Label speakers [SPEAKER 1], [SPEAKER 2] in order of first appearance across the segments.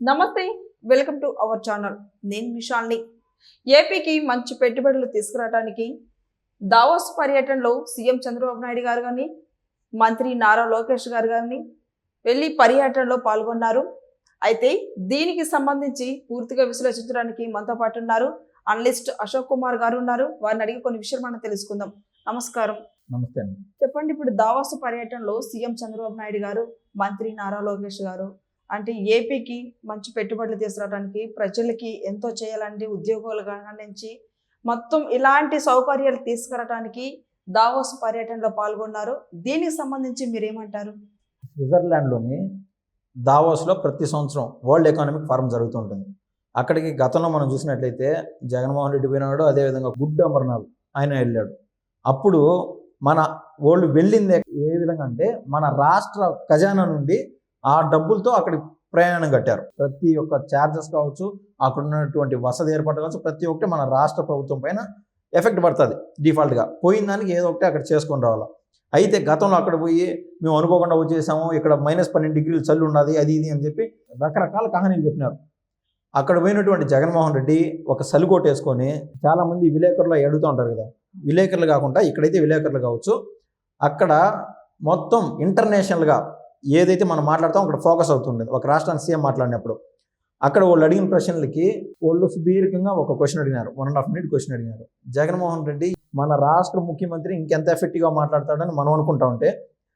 [SPEAKER 1] నమస్తే welcome to our channel. నేను విశాల్ని ఏపీకి మంచి పెట్టుబడులు తీసుకురావడానికి దావోస్ పర్యటనలో సీఎం చంద్రబాబు నాయుడు గారు కానీ మంత్రి నారా లోకేష్ గారు కానీ వెళ్ళి పర్యటనలో పాల్గొన్నారు. అయితే దీనికి సంబంధించి పూర్తిగా విశ్లేషించడానికి మనతో పాటు ఉన్నారు అనలిస్ట్ అశోక్ కుమార్ గారు ఉన్నారు. వారిని అడిగి కొన్ని విషయాలు మనం తెలుసుకుందాం. నమస్కారం.
[SPEAKER 2] నమస్తే అండి.
[SPEAKER 1] చెప్పండి ఇప్పుడు దావాసు పర్యటనలో సీఎం చంద్రబాబు నాయుడు గారు మంత్రి నారా లోకేష్ గారు అంటే ఏపీకి మంచి పెట్టుబడులు తీసుకురావడానికి ప్రజలకి ఎంతో చేయాలంటే ఉద్యోగాలు నుంచి మొత్తం ఇలాంటి సౌకర్యాలు తీసుకురావడానికి దావోస్ పర్యటనలో పాల్గొన్నారు. దీనికి సంబంధించి మీరేమంటారు?
[SPEAKER 2] స్విట్జర్లాండ్లోని దావోస్లో ప్రతి సంవత్సరం వరల్డ్ ఎకనామిక్ ఫారం జరుగుతుంటుంది. అక్కడికి గతంలో మనం చూసినట్లయితే జగన్మోహన్ రెడ్డి పోయినాడు అదేవిధంగా గుడ్ అమర్నాథ్ ఆయన వెళ్ళాడు. అప్పుడు మన వాళ్ళు వెళ్ళింది ఏ విధంగా అంటే మన రాష్ట్ర ఖజానా నుండి ఆ డబ్బులతో అక్కడికి ప్రయాణం కట్టారు. ప్రతి ఒక్క ఛార్జెస్ కావచ్చు అక్కడ ఉన్నటువంటి వసతి ఏర్పాటు కావచ్చు ప్రతి ఒక్కటి మన రాష్ట్ర ప్రభుత్వం పైన ఎఫెక్ట్ పడుతుంది డిఫాల్ట్గా పోయిన దానికి ఏదో ఒకటి అక్కడ చేసుకొని రావాలి. అయితే గతంలో అక్కడ పోయి మేము అనుకోకుండా వచ్చేసాము ఇక్కడ మైనస్ పన్నెండు డిగ్రీలు చల్లు ఉన్నది అది ఇది అని చెప్పి రకరకాల కహానీలు చెప్పినారు. అక్కడ పోయినటువంటి జగన్మోహన్ రెడ్డి ఒక సలుకోట వేసుకొని చాలామంది విలేకరులు అడుగుతూ ఉంటారు కదా. విలేకరులు కాకుండా ఇక్కడైతే విలేకరులు కావచ్చు అక్కడ మొత్తం ఇంటర్నేషనల్గా ఏదైతే మనం మాట్లాడతాం అక్కడ ఫోకస్ అవుతుండేది. ఒక రాష్ట్రానికి సీఎం మాట్లాడినప్పుడు అక్కడ వాళ్ళు అడిగిన ప్రశ్నలకి వాళ్ళు సుదీర్ఘంగా ఒక క్వశ్చన్ అడిగినారు. One and half minute question అడిగినారు. జగన్మోహన్ రెడ్డి మన రాష్ట్ర ముఖ్యమంత్రి ఇంకెంత ఎఫెక్టివ్గా మాట్లాడతాడని మనం అనుకుంటా ఉంటే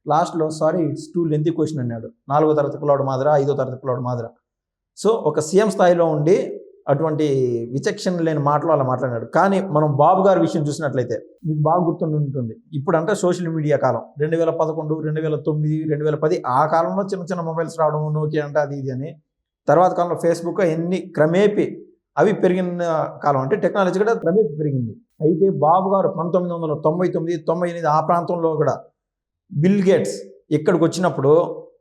[SPEAKER 2] లాస్ట్లో sorry it's too lengthy question అన్నాడు. నాలుగో తరగతి పిల్లవాడు మాదిరా ఐదో తరగతి పిల్లవాడు మాదిరా. సో ఒక సీఎం స్థాయిలో ఉండి అటువంటి విచక్షణ లేని మాటలు అలా మాట్లాడాడు కానీ మనం బాబు గారి విషయం చూసినట్లయితే మీకు బాగా గుర్తుండి ఉంటుంది. ఇప్పుడంటే సోషల్ మీడియా కాలం. రెండు వేల పదకొండు రెండు వేల తొమ్మిది రెండు వేల పది ఆ కాలంలో చిన్న చిన్న మొబైల్స్ రావడం నోకియా అంటే అది ఇది అని. తర్వాత కాలంలో ఫేస్బుక్ ఎన్ని క్రమేపీ అవి పెరిగిన కాలం. అంటే టెక్నాలజీ కూడా క్రమేపీ పెరిగింది. అయితే బాబు గారు పంతొమ్మిది వందల తొంభై తొమ్మిది తొంభై ఎనిమిది ఆ ప్రాంతంలో కూడా బిల్ గేట్స్ ఇక్కడికి వచ్చినప్పుడు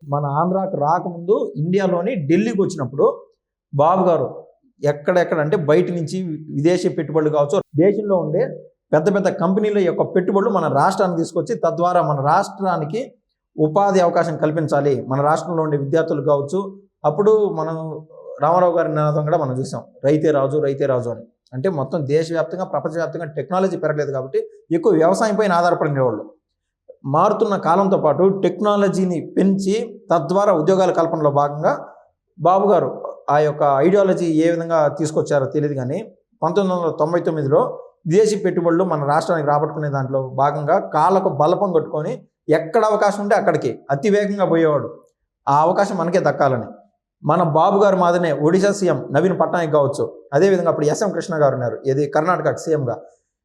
[SPEAKER 2] మన ఆంధ్రాకి రాకముందు ఇండియాలోని ఢిల్లీకి వచ్చినప్పుడు బాబు గారు ఎక్కడెక్కడ అంటే బయట నుంచి విదేశీ పెట్టుబడులు కావచ్చు దేశంలో ఉండే పెద్ద పెద్ద కంపెనీల యొక్క పెట్టుబడులు మన రాష్ట్రానికి తీసుకొచ్చి తద్వారా మన రాష్ట్రానికి ఉపాధి అవకాశం కల్పించాలి. మన రాష్ట్రంలో ఉండే విద్యార్థులు కావచ్చు అప్పుడు మనం రామారావు గారి నినాదం కూడా మనం చూసాం. రైతే రాజు రైతే రాజు అని. అంటే మొత్తం దేశవ్యాప్తంగా ప్రపంచవ్యాప్తంగా టెక్నాలజీ పెరగలేదు కాబట్టి ఎక్కువ వ్యవసాయం పైన ఆధారపడినేవాళ్ళు. మారుతున్న కాలంతో పాటు టెక్నాలజీని పెంచి తద్వారా ఉద్యోగాల కల్పనలో భాగంగా బాబు గారు ఆ యొక్క ఐడియాలజీ ఏ విధంగా తీసుకొచ్చారో తెలియదు కానీ పంతొమ్మిది వందల తొంభై తొమ్మిదిలో విదేశీ పెట్టుబడులు మన రాష్ట్రానికి రాబట్టుకునే దాంట్లో భాగంగా కాళ్ళకు బలపం కట్టుకొని ఎక్కడ అవకాశం ఉంటే అక్కడికి అతి వేగంగా పోయేవాడు. ఆ అవకాశం మనకే దక్కాలని. మన బాబు గారు మాదనే ఒడిశా సీఎం నవీన్ పట్నాయక్ కావచ్చు. అదేవిధంగా అప్పుడు ఎస్ఎం కృష్ణ గారు ఉన్నారు. ఇది కర్ణాటక సీఎంగా.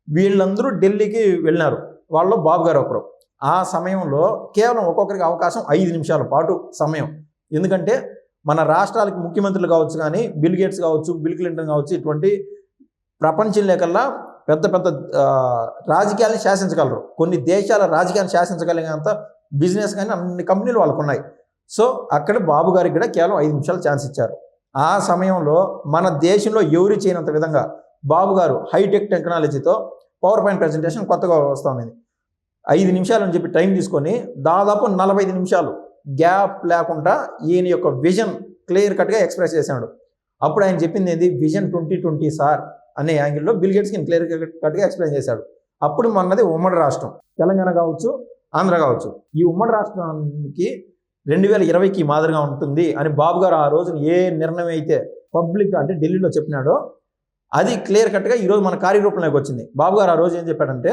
[SPEAKER 2] వీళ్ళందరూ ఢిల్లీకి వెళ్ళినారు. వాళ్ళు బాబు గారు ఒకరు. ఆ సమయంలో కేవలం ఒక్కొక్కరికి అవకాశం ఐదు నిమిషాల పాటు సమయం. ఎందుకంటే మన రాష్ట్రాలకు ముఖ్యమంత్రులు కావచ్చు కానీ బిల్ గేట్స్ కావచ్చు బిల్ క్లింటన్ కావచ్చు ఇటువంటి ప్రపంచం లేకల్లా పెద్ద పెద్ద రాజకీయాలను శాసించగలరు. కొన్ని దేశాల రాజకీయాన్ని శాసించగలిగినంత బిజినెస్ కానీ అన్ని కంపెనీలు వాళ్ళకు ఉన్నాయి సో అక్కడ బాబు గారికి కూడా కేవలం ఐదు నిమిషాలు ఛాన్స్ ఇచ్చారు. ఆ సమయంలో మన దేశంలో ఎవరు చేయనంత విధంగా బాబు గారు హైటెక్ టెక్నాలజీతో పవర్ పాయింట్ ప్రజెంటేషన్ కొత్తగా వస్తూ ఉన్నది. ఐదు నిమిషాలు అని చెప్పి టైం తీసుకొని దాదాపు నలభై ఐదు నిమిషాలు గ్యాప్ లేకుండా ఈయన యొక్క విజన్ క్లియర్ కట్గా ఎక్స్ప్రెస్ చేశాడు. అప్పుడు ఆయన చెప్పింది ఏంది? విజన్ ట్వంటీ ట్వంటీ సార్ అనే యాంగిల్లో బిల్ గేట్స్కి క్లియర్ కట్గా ఎక్స్ప్లెయిన్ చేశాడు. అప్పుడు మనది ఉమ్మడి రాష్ట్రం. తెలంగాణ కావచ్చు ఆంధ్ర కావచ్చు. ఈ ఉమ్మడి రాష్ట్రానికి రెండు వేల ఇరవైకి మాదిరిగా ఉంటుంది అని బాబు గారు ఆ రోజున ఏ నిర్ణయం అయితే పబ్లిక్ అంటే ఢిల్లీలో చెప్పినాడో అది క్లియర్ కట్గా ఈరోజు మన కార్యరూపంలోకి వచ్చింది. బాబు గారు ఆ రోజు ఏం చెప్పాడంటే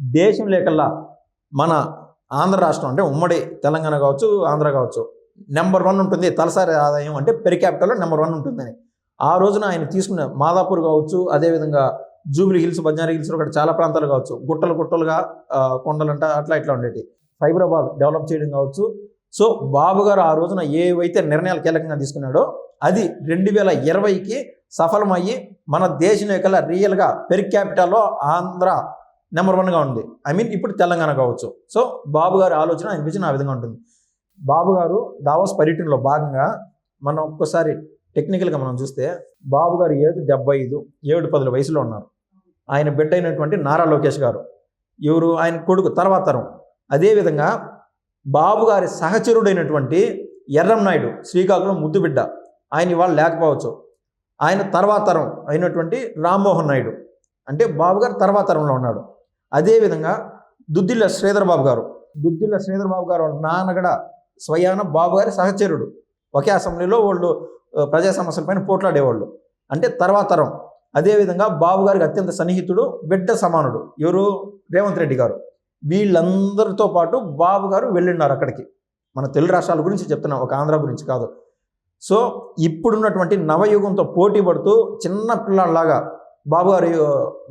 [SPEAKER 2] దేశం లేకల్లా మన ఆంధ్ర రాష్ట్రం అంటే ఉమ్మడి తెలంగాణ కావచ్చు ఆంధ్ర కావచ్చు. నెంబర్ వన్ ఉంటుంది తలసరి ఆదాయం అంటే పెరి క్యాపిటల్లో నెంబర్ వన్ ఉంటుందని. ఆ రోజున ఆయన తీసుకున్న మాదాపూర్ కావచ్చు అదేవిధంగా జూబ్లీ హిల్స్ బంజారా హిల్స్ అక్కడ చాలా ప్రాంతాలు కావచ్చు. గుట్టలు గుట్టలుగా కొండలంట అట్లా ఇట్లా ఉండేవి సైబరాబాద్ డెవలప్ చేయడం కావచ్చు. సో బాబు గారు ఆ రోజున ఏవైతే నిర్ణయాలు కీలకంగా తీసుకున్నాడో అది రెండు వేల ఇరవైకి సఫలమయ్యి మన దేశం యొక్క రియల్గా పెరి క్యాపిటల్లో ఆంధ్ర నెంబర్ వన్గా ఉంది. ఐ మీన్ ఇప్పుడు తెలంగాణ కావచ్చు. సో బాబు గారి ఆలోచన ఆయన ఆ విధంగా ఉంటుంది. బాబు గారు దావోస్ పర్యటనలో భాగంగా మనం ఒక్కసారి టెక్నికల్గా మనం చూస్తే బాబు గారు ఏడు డెబ్బై ఐదు ఏడు పదుల వయసులో ఉన్నారు. ఆయన బిడ్డ అయినటువంటి నారా లోకేష్ గారు. ఎవరు? ఆయన కొడుకు తర్వాత తరం. అదేవిధంగా బాబు గారి సహచరుడైనటువంటి ఎర్రం నాయుడు శ్రీకాకుళం ముద్దుబిడ్డ ఆయన ఇవాళ లేకపోవచ్చు. ఆయన తర్వాత తరం అయినటువంటి రామ్మోహన్ నాయుడు. అంటే బాబు గారు తర్వాత తరంలో ఉన్నాడు. అదేవిధంగా దుద్దిల్ల శ్రీధర్ బాబు గారు. దుద్దిల్ల శ్రీధర్ బాబు గారు వాళ్ళ నాన్నగడ స్వయాన బాబు గారి సహచరుడు. ఒకే అసెంబ్లీలో వాళ్ళు ప్రజా సమస్యలపైన పోట్లాడేవాళ్ళు. అంటే తర్వాత తరం అదేవిధంగా బాబు గారికి అత్యంత సన్నిహితుడు బిడ్డ సమానుడు. ఎవరు? రేవంత్ రెడ్డి గారు. వీళ్ళందరితో పాటు బాబు గారు వెళ్ళిన్నారు అక్కడికి. మన తెలుగు రాష్ట్రాల గురించి చెప్తున్నాం ఒక ఆంధ్ర గురించి కాదు. సో ఇప్పుడున్నటువంటి నవయుగంతో పోటీ పడుతూ చిన్న పిల్లలాగా బాబు గారు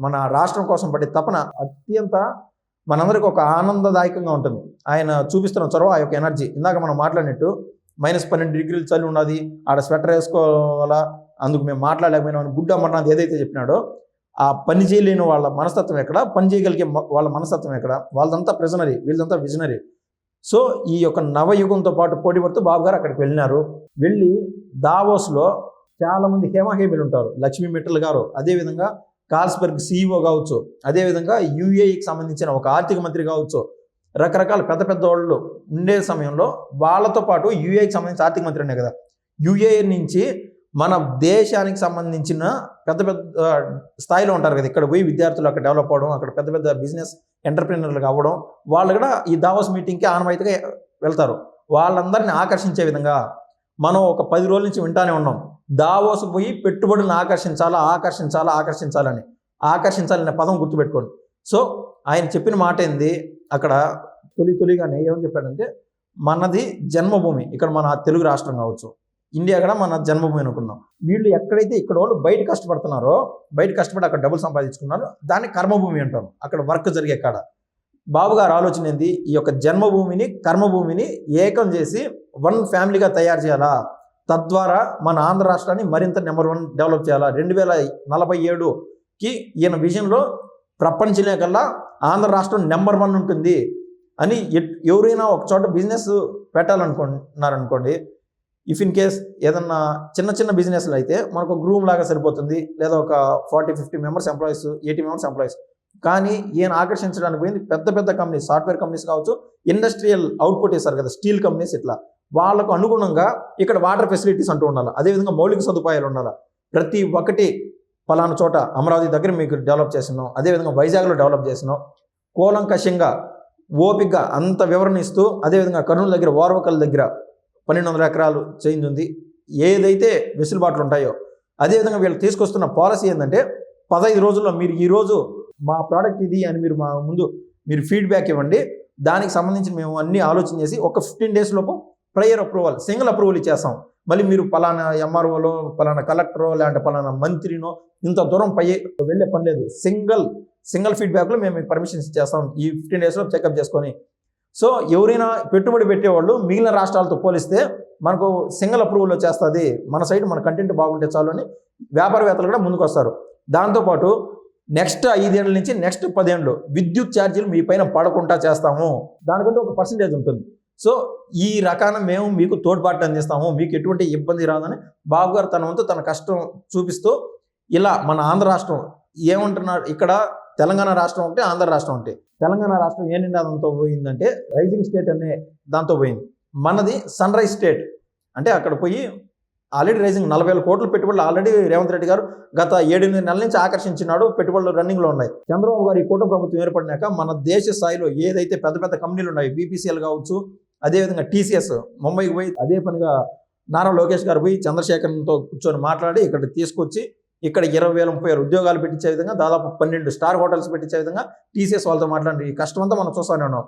[SPEAKER 2] మన రాష్ట్రం కోసం పడే తపన అత్యంత మనందరికి ఒక ఆనందదాయకంగా ఉంటుంది. ఆయన చూపిస్తున్న చొరవ ఆ యొక్క ఎనర్జీ. ఇందాక మనం మాట్లాడినట్టు మైనస్ పన్నెండు డిగ్రీలు చలి ఉన్నది ఆడ స్వెటర్ వేసుకోవాలా అందుకు మేము మాట్లాడలేకపోయినాం గుడ్డ అమర్నాథ్ ఏదైతే చెప్పినాడో ఆ పని చేయలేని వాళ్ళ మనస్తత్వం ఎక్కడ? పని చేయగలిగే వాళ్ళ మనస్తత్వం ఎక్కడ? వాళ్ళదంతా ప్రిజనరీ వీళ్ళదంతా విజనరీ. సో ఈ యొక్క నవయుగంతో పాటు పోటీ పడుతూ బాబు గారు అక్కడికి వెళ్ళినారు. వెళ్ళి దావోస్లో చాలామంది హేమహేమిలు ఉంటారు. లక్ష్మీ మిట్టల్ గారు. అదేవిధంగా కార్స్బర్గ్ సీఈఓ కావచ్చు. అదేవిధంగా యూఏఈకి సంబంధించిన ఒక ఆర్థిక మంత్రి కావచ్చు. రకరకాల పెద్ద పెద్ద వాళ్ళు ఉండే సమయంలో వాళ్ళతో పాటు యూఏకి సంబంధించిన ఆర్థిక మంత్రి ఉన్నాయి కదా. యూఏ నుంచి మన దేశానికి సంబంధించిన పెద్ద పెద్ద స్థాయిలో ఉంటారు కదా. ఇక్కడ పోయి విద్యార్థులు అక్కడ డెవలప్ అవ్వడం అక్కడ పెద్ద పెద్ద బిజినెస్ ఎంటర్ప్రీనర్లు కావడం వాళ్ళు కూడా ఈ దావోస్ మీటింగ్కి ఆనవాయితీగా వెళ్తారు. వాళ్ళందరిని ఆకర్షించే విధంగా మనం ఒక పది రోజుల నుంచి వింటానే ఉన్నాం. దావోస్ పోయి పెట్టుబడులను ఆకర్షించాలా ఆకర్షించాలా ఆకర్షించాలని. ఆకర్షించాలనే పదం గుర్తుపెట్టుకోండి. సో ఆయన చెప్పిన మాట ఏంది? అక్కడ తొలి తొలిగానే ఏమని చెప్పాడంటే మనది జన్మభూమి. ఇక్కడ మన తెలుగు రాష్ట్రం కావచ్చు. ఇండియా కూడా మన జన్మభూమి అనుకుందాం. వీళ్ళు ఎక్కడైతే ఇక్కడ వాళ్ళు బయట కష్టపడుతున్నారో బయట కష్టపడి అక్కడ డబ్బులు సంపాదించుకున్నారో దాన్ని కర్మభూమి అంటాం. అక్కడ వర్క్ జరిగే కాడ. బాబుగారు ఆలోచన ఏంది? ఈ యొక్క జన్మభూమిని కర్మభూమిని ఏకం చేసి వన్ ఫ్యామిలీగా తయారు చేయాలా? తద్వారా మన ఆంధ్ర రాష్ట్రాన్ని మరింత నెంబర్ వన్ డెవలప్ చేయాలా? రెండు వేల నలభై ఏడుకి ఈయన విజన్లో ప్రపంచంలో కల్లా ఆంధ్ర రాష్ట్రం నెంబర్ వన్ ఉంటుంది అని ఎవరైనా ఒక చోట బిజినెస్ పెట్టాలనుకున్నారనుకోండి ఇఫ్ ఇన్ కేస్ ఏదన్నా చిన్న చిన్న బిజినెస్లు అయితే మనకు గ్రూమ్ లాగా సరిపోతుంది లేదా ఒక forty fifty members employees eighty members employees. కానీ ఈయన ఆకర్షించడానికి పోయింది పెద్ద పెద్ద కంపెనీస్ సాఫ్ట్వేర్ కంపెనీస్ కావచ్చు ఇండస్ట్రియల్ అవుట్పుట్ ఇస్తారు కదా స్టీల్ కంపెనీస్ ఇట్లా. వాళ్ళకు అనుగుణంగా ఇక్కడ వాటర్ ఫెసిలిటీస్ అంటూ ఉండాలి. అదేవిధంగా మౌలిక సదుపాయాలు ఉండాలి. ప్రతి ఒక్కటి పలానా చోట అమరావతి దగ్గర మీకు డెవలప్ చేసినాం. అదేవిధంగా వైజాగ్లో డెవలప్ చేసినాం. కూలంకషంగా ఓపికగా అంత వివరణ ఇస్తూ అదేవిధంగా కర్నూలు దగ్గర ఓర్వకల్ దగ్గర పన్నెండు వందల ఎకరాలు చేంజ్ ఉంది. ఏదైతే వెసులుబాట్లు ఉంటాయో అదేవిధంగా వీళ్ళు తీసుకొస్తున్న పాలసీ ఏంటంటే పదహైదు రోజుల్లో మీరు ఈరోజు మా ప్రోడక్ట్ ఇది అని మీరు మా ముందు మీరు ఫీడ్బ్యాక్ ఇవ్వండి. దానికి సంబంధించి మేము అన్ని ఆలోచన చేసి ఒక ఫిఫ్టీన్ డేస్ లోపు ప్రేయర్ అప్రూవల్ సింగిల్ అప్రూవల్ ఇచ్చేస్తాం. మళ్ళీ మీరు పలానా ఎంఆర్ఓలో పలానా కలెక్టరో లేదంటే పలానా మంత్రినో ఇంత దూరం పై వెళ్ళే పని లేదు. సింగిల్ సింగిల్ ఫీడ్బ్యాక్లో మేము మీకు పర్మిషన్స్ ఇచ్చేస్తాం. ఈ ఫిఫ్టీన్ డేస్లో చెకప్ చేసుకొని. సో ఎవరైనా పెట్టుబడి పెట్టేవాళ్ళు మిగిలిన రాష్ట్రాలతో పోలిస్తే మనకు సింగిల్ అప్రూవల్ వచ్చేస్తుంది మన సైడ్ మన కంటెంట్ బాగుంటే చాలు అని వ్యాపారవేత్తలు కూడా ముందుకు వస్తారు దాంతోపాటు నెక్స్ట్ ఐదేళ్ళ నుంచి నెక్స్ట్ పదేళ్ళు విద్యుత్ ఛార్జీలు మీ పైన పడకుండా చేస్తాము. దానికంటే ఒక పర్సంటేజ్ ఉంటుంది. సో ఈ రకాన మేము మీకు తోడ్పాటు అందిస్తాము. మీకు ఎటువంటి ఇబ్బంది రాదని బాబు గారు తన వంతు తన కష్టం చూపిస్తూ ఇలా మన ఆంధ్ర రాష్ట్రం ఏమంటున్నారు ఇక్కడ తెలంగాణ రాష్ట్రం ఒకటి ఆంధ్ర రాష్ట్రం ఒకటి. తెలంగాణ రాష్ట్రం ఏ నినాదంతో పోయిందంటే రైజింగ్ స్టేట్ అనే దాంతో పోయింది. మనది సన్ రైజ్ స్టేట్ అంటే అక్కడ పోయి ఆల్రెడీ రైజింగ్ నలభై వేల కోట్లు పెట్టుబడులు ఆల్రెడీ రేవంత్ రెడ్డి గారు గత ఏడెనిమిది నెలల నుంచి ఆకర్షించినాడు. పెట్టుబడులు రన్నింగ్లో ఉన్నాయి. చంద్రబాబు గారు ఈ కూటమి ప్రభుత్వం ఏర్పడినాక మన దేశ స్థాయిలో ఏదైతే పెద్ద పెద్ద కంపెనీలు ఉన్నాయి బీపీసీఎల్ కావచ్చు అదేవిధంగా టీసీఎస్ ముంబైకి పోయి అదే పనిగా నారా లోకేష్ గారు పోయి చంద్రశేఖర్తో కూర్చొని మాట్లాడి ఇక్కడ తీసుకొచ్చి ఇక్కడ ఇరవై వేల ముప్పై ఉద్యోగాలు పెట్టించే విధంగా దాదాపు పన్నెండు స్టార్ హోటల్స్ పెట్టించే విధంగా టీసీఎస్ వాళ్ళతో మాట్లాడి ఈ కష్టం అంతా మనం చూస్తూనే ఉన్నాం.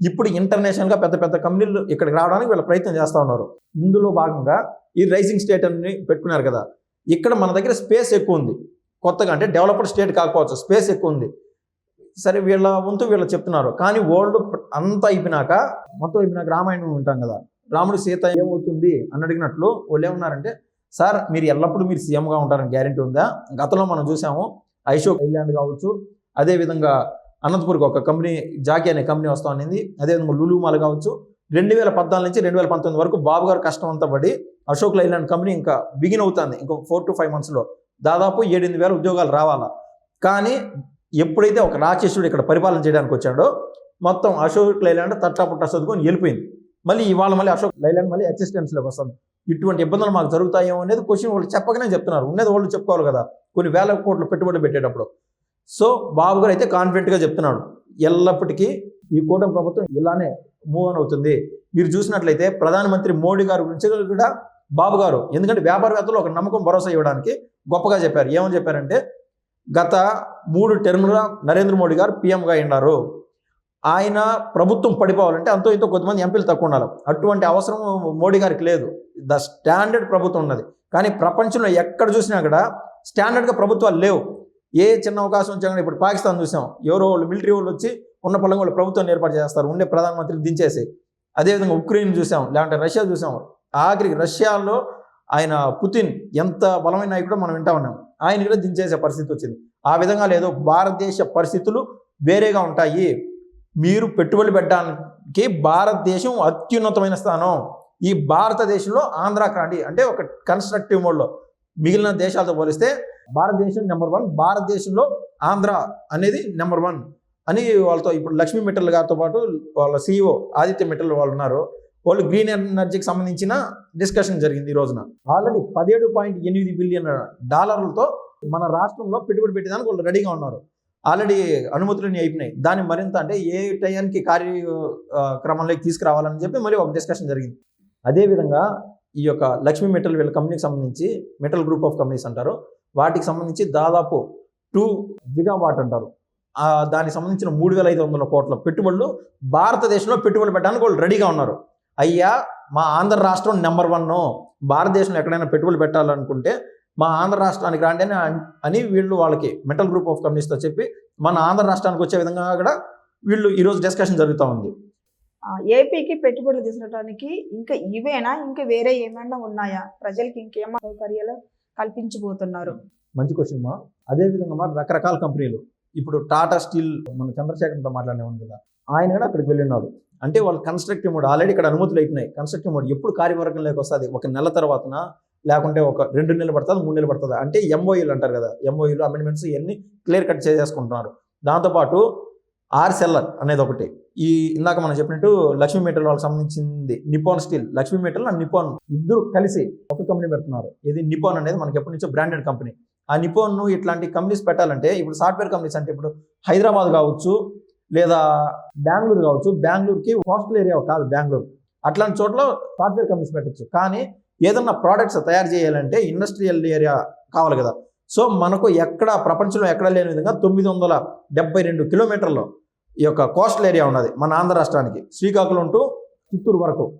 [SPEAKER 2] ఇప్పుడు ఇంటర్నేషనల్గా పెద్ద పెద్ద కంపెనీలు ఇక్కడికి రావడానికి వీళ్ళు ప్రయత్నం చేస్తూ ఉన్నారు. ఇందులో భాగంగా ఈ రైజింగ్ స్టేట్ అని పెట్టుకున్నారు కదా. ఇక్కడ మన దగ్గర స్పేస్ ఎక్కువ ఉంది. కొత్తగా అంటే డెవలప్డ్ స్టేట్ కాకపోవచ్చు స్పేస్ ఎక్కువ ఉంది. సరే వీళ్ళ వంతు వీళ్ళు చెప్తున్నారు. కానీ వరల్డ్ అంతా అయిపోయినాక మొత్తం అయిపోయినాక రామాయణం ఉంటాం కదా. రాముడు సీత ఏమవుతుంది అని అడిగినట్లు వాళ్ళు ఏమన్నారంటే సార్ మీరు ఎల్లప్పుడూ మీరు సీఎంగా ఉంటారని గ్యారెంటీ ఉందా? గతంలో మనం చూసాము ఐషోక్ ఐలాండ్ కావచ్చు అదేవిధంగా అనంతపూర్కి ఒక కంపెనీ జాకీ అనే కంపెనీ వస్తా ఉన్నింది అదేవిధంగా లులుమాల్ కావచ్చు. రెండు వేల పద్నాలుగు నుంచి రెండు వేల పంతొమ్మిది వరకు బాబు గారు కష్టం అంతా పడి అశోక్ లైలాండ్ కంపెనీ ఇంకా బిగిన్ అవుతుంది. ఇంకో ఫోర్ టు ఫైవ్ మంత్స్లో దాదాపు ఏడెనిమిది వేల ఉద్యోగాలు రావాలా? కానీ ఎప్పుడైతే ఒక రాక్షసుడు ఇక్కడ పరిపాలన చేయడానికి వచ్చాడో మొత్తం అశోక్ లైలాండ్ తట్టాపుట్టా చదువుకొని వెళ్ళిపోయింది. మళ్ళీ ఇవాళ మళ్ళీ అశోక్ లైలాండ్ మళ్ళీ ఎగ్జిస్టెన్స్లోకి వస్తుంది. ఇటువంటి ఇబ్బందులు మాకు జరుగుతాయేమో అనేది క్వశ్చన్ వాళ్ళు చెప్పకనే చెప్తున్నారు. ఉన్నది వాళ్ళు చెప్పుకోవాలి కదా. కొన్ని వేల కోట్లు పెట్టుబడి పెట్టేటప్పుడు. సో బాబు గారు అయితే కాన్ఫిడెంట్గా చెప్తున్నాడు. ఎల్లప్పటికీ ఈ కూటమి ప్రభుత్వం ఇలానే మూవ్ ఆన్ అవుతుంది. మీరు చూసినట్లయితే ప్రధానమంత్రి మోడీ గారి గురించి కూడా బాబు గారు ఎందుకంటే వ్యాపారవేత్తలు ఒక నమ్మకం భరోసా ఇవ్వడానికి గొప్పగా చెప్పారు. ఏమని చెప్పారంటే గత మూడు టెర్ములుగా నరేంద్ర మోడీ గారు పీఎంగా అయినారు. ఆయన ప్రభుత్వం పడిపోవాలంటే అంతో ఇంతో కొద్దిమంది ఎంపీలు తక్కువ ఉండాలి. అటువంటి అవసరం మోడీ గారికి లేదు. ద స్టాండర్డ్ ప్రభుత్వం ఉన్నది. కానీ ప్రపంచంలో ఎక్కడ చూసినా కూడా స్టాండర్డ్గా ప్రభుత్వాలు లేవు. ఏ చిన్న అవకాశం వచ్చినా ఇప్పుడు పాకిస్తాన్ చూసాం. ఎవరో వాళ్ళు మిలిటరీ వాళ్ళు వచ్చి ఉన్న పొలం వాళ్ళు ప్రభుత్వాన్ని ఏర్పాటు చేస్తారు. ఉండే ప్రధానమంత్రిని దించేసి. అదేవిధంగా ఉక్రెయిన్ చూసాం. లేదంటే రష్యా చూసాం. ఆఖరికి రష్యాలో ఆయన పుతిన్ ఎంత బలమైన నాయకుడో మనం వింటా ఉన్నాం. ఆయన కూడా దించేసే పరిస్థితి వచ్చింది. ఆ విధంగా లేదు భారతదేశ పరిస్థితులు వేరేగా ఉంటాయి. మీరు పెట్టుబడి పెట్టడానికి భారతదేశం అత్యున్నతమైన స్థానం. ఈ భారతదేశంలో ఆంధ్ర కాండి అంటే ఒక కన్స్ట్రక్టివ్ మోడ్లో మిగిలిన దేశాలతో పోలిస్తే భారతదేశం నెంబర్ వన్ భారతదేశంలో ఆంధ్ర అనేది నెంబర్ వన్ అని వాళ్ళతో ఇప్పుడు లక్ష్మీ మిట్టల్ గారితో పాటు వాళ్ళ సీఈఓ ఆదిత్య మిట్టల్ వాళ్ళు ఉన్నారు. వాళ్ళు గ్రీన్ ఎనర్జీకి సంబంధించిన డిస్కషన్ జరిగింది ఈ రోజున. ఆల్రెడీ పదిహేడు పాయింట్ ఎనిమిది బిలియన్ డాలర్లతో మన రాష్ట్రంలో పెట్టుబడి పెట్టేదానికి వాళ్ళు రెడీగా ఉన్నారు. ఆల్రెడీ అనుమతులని అయిపోయినాయి. దాన్ని మరింత అంటే ఏ టయానికి కార్య క్రమంలోకి తీసుకురావాలని చెప్పి మరి ఒక డిస్కషన్ జరిగింది. అదేవిధంగా ఈ యొక్క లక్ష్మీ మెటల్ వీళ్ళ కంపెనీకి సంబంధించి మెటల్ గ్రూప్ ఆఫ్ కంపెనీస్ అంటారు. వాటికి సంబంధించి దాదాపు టూ జిగావాట్ అంటారు. దానికి సంబంధించిన మూడు వేల ఐదు వందల కోట్ల పెట్టుబడులు భారతదేశంలో పెట్టుబడులు పెట్టడానికి వాళ్ళు రెడీగా ఉన్నారు. అయ్యా మా ఆంధ్ర రాష్ట్రం నెంబర్ వన్. భారతదేశంలో ఎక్కడైనా పెట్టుబడులు పెట్టాలనుకుంటే మా ఆంధ్ర రాష్ట్రానికి రాండి అని అని వీళ్ళు వాళ్ళకి మెటల్ గ్రూప్ ఆఫ్ కంపెనీస్తో చెప్పి మన ఆంధ్ర రాష్ట్రానికి వచ్చే విధంగా కూడా వీళ్ళు ఈరోజు డిస్కషన్ జరుగుతూ ఉంది.
[SPEAKER 1] ఏపీకి పెట్టుబడులు తీసుకురావడానికి ఇంకా ఇవేనా? ఇంకా వేరే ఏమైనా ఉన్నాయా? ప్రజలకి ఇంకేమో సౌకర్యాలు కల్పించబోతున్నారు.
[SPEAKER 2] మంచి క్వశ్చన్ మా. అదేవిధంగా మా రకరకాల కంపెనీలు. ఇప్పుడు టాటా స్టీల్ మన చంద్రశేఖర్తో మాట్లాడినాం కదా. ఆయన కూడా అక్కడికి వెళ్ళినాడు. అంటే వాళ్ళు కన్స్ట్రక్టివ్ మోడ్ ఆల్రెడీ ఇక్కడ అనుమతులు అయిపోయినాయి కన్స్ట్రక్టివ్ మోడ్ ఎప్పుడు కార్యవర్గంలోకి వస్తుంది? ఒక నెల తర్వాతన? లేకుంటే ఒక రెండు నెలలు పడుతుంది? మూడు నెలలు పడుతుంది? అంటే ఎంఓయూలు అంటారు కదా. ఎంఓయూలు అమెండ్మెంట్స్ ఇవన్నీ క్లియర్ కట్ చేసేసుకుంటున్నారు. దాంతోపాటు ఆర్ సెల్లర్ అనేది ఒకటి. ఈ ఇందాక మనం చెప్పినట్టు లక్ష్మీ మెటల్ వాళ్ళకి సంబంధించింది Nippon steel Lakshmi Mittal and Nippon ఇద్దరు కలిసి ఒక కంపెనీ పెడుతున్నారు. ఇది నిపోన్ అనేది మనకి ఎప్పటి నుంచో బ్రాండెడ్ కంపెనీ ఆ నిపోన్ను ఇట్లాంటి కంపెనీస్ పెట్టాలంటే ఇప్పుడు సాఫ్ట్వేర్ కంపెనీస్ అంటే ఇప్పుడు హైదరాబాద్ కావచ్చు లేదా బెంగళూరు కావచ్చు బెంగళూరుకి కోస్టల్ ఏరియా కాదు బెంగళూరు. అట్లాంటి చోట్ల సాఫ్ట్వేర్ కంపెనీస్ పెట్టచ్చు. కానీ ఏదన్నా ప్రోడక్ట్స్ తయారు చేయాలంటే ఇండస్ట్రియల్ ఏరియా కావాలి కదా. సో మనకు ఎక్కడ ప్రపంచంలో ఎక్కడ లేని విధంగా తొమ్మిది వందల డెబ్బై రెండు కిలోమీటర్లు ఈ యొక్క కోస్టల్ ఏరియా ఉన్నది మన ఆంధ్ర రాష్ట్రానికి. శ్రీకాకుళం టు చిత్తూరు వరకు.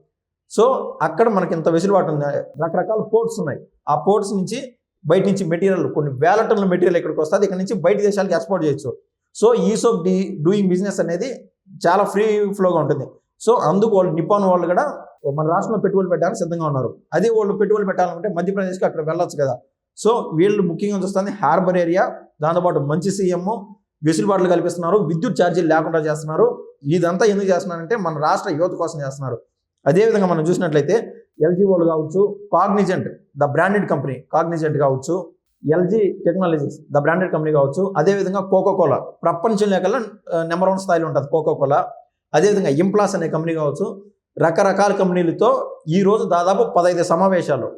[SPEAKER 2] సో అక్కడ మనకి ఇంత వెసులుబాటు ఉంది. రకరకాల పోర్ట్స్ ఉన్నాయి. ఆ పోర్ట్స్ నుంచి బయట నుంచి మెటీరియల్ కొన్ని వేల టన్నుల మెటీరియల్ ఇక్కడికి వస్తుంది. ఇక్కడ నుంచి బయట దేశాలకు ఎక్స్పోర్ట్ చేయొచ్చు. So ease of the doing business అనేది చాలా ఫ్రీ ఫ్లోగా ఉంటుంది. సో అందుకు వాళ్ళు నిపాన్ వాళ్ళు కూడా మన రాష్ట్రంలో పెట్టుబడులు పెట్టడానికి సిద్ధంగా ఉన్నారు. అదే వాళ్ళు పెట్టుబడులు పెట్టాలంటే మధ్యప్రదేశ్కి అక్కడ వెళ్ళొచ్చు కదా. సో వీళ్ళు ముఖ్యంగా చూస్తుంది హార్బర్ ఏరియా దాంతోపాటు మంచి సీఎం వెసులుబాట్లు కల్పిస్తున్నారు విద్యుత్ ఛార్జీలు లేకుండా చేస్తున్నారు. ఇదంతా ఎందుకు చేస్తున్నారంటే మన రాష్ట్ర యువత కోసం చేస్తున్నారు. అదేవిధంగా మనం చూసినట్లయితే ఎల్జీ వాళ్ళు కావచ్చు Cognizant the branded company Cognizant కావచ్చు LG technologies the branded company కావచ్చు అదేవిధంగా కోకో కోలా ప్రపంచంలో కల్లా నెంబర్ వన్ స్థాయిలో ఉంటుంది కోకో కోలా అదేవిధంగా ఇంప్లాస్ అనే కంపెనీ కావచ్చు రకరకాల కంపెనీలతో ఈ రోజు దాదాపు పదహైదు సమావేశాలు.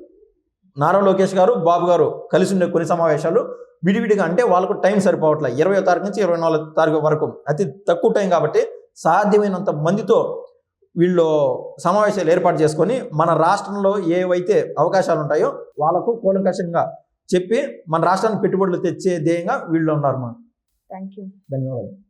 [SPEAKER 2] నారా లోకేష్ గారు బాబు గారు కలిసి ఉండే కొన్ని సమావేశాలు. విడివిడిగా అంటే వాళ్ళకు టైం సరిపోవట్లే. ఇరవై తారీఖు నుంచి ఇరవై నాలుగు తారీఖు వరకు. అతి తక్కువ టైం కాబట్టి సాధ్యమైనంత మందితో వీళ్ళు సమావేశాలు ఏర్పాటు చేసుకొని మన రాష్ట్రంలో ఏవైతే అవకాశాలు ఉంటాయో వాళ్ళకు కూలంకషంగా చెప్పి మన రాష్ట్రానికి పెట్టుబడులు తెచ్చే ధ్యేయంగా వీళ్ళు ఉన్నారు మా
[SPEAKER 1] థ్యాంక్ యూ
[SPEAKER 2] ధన్యవాదాలు.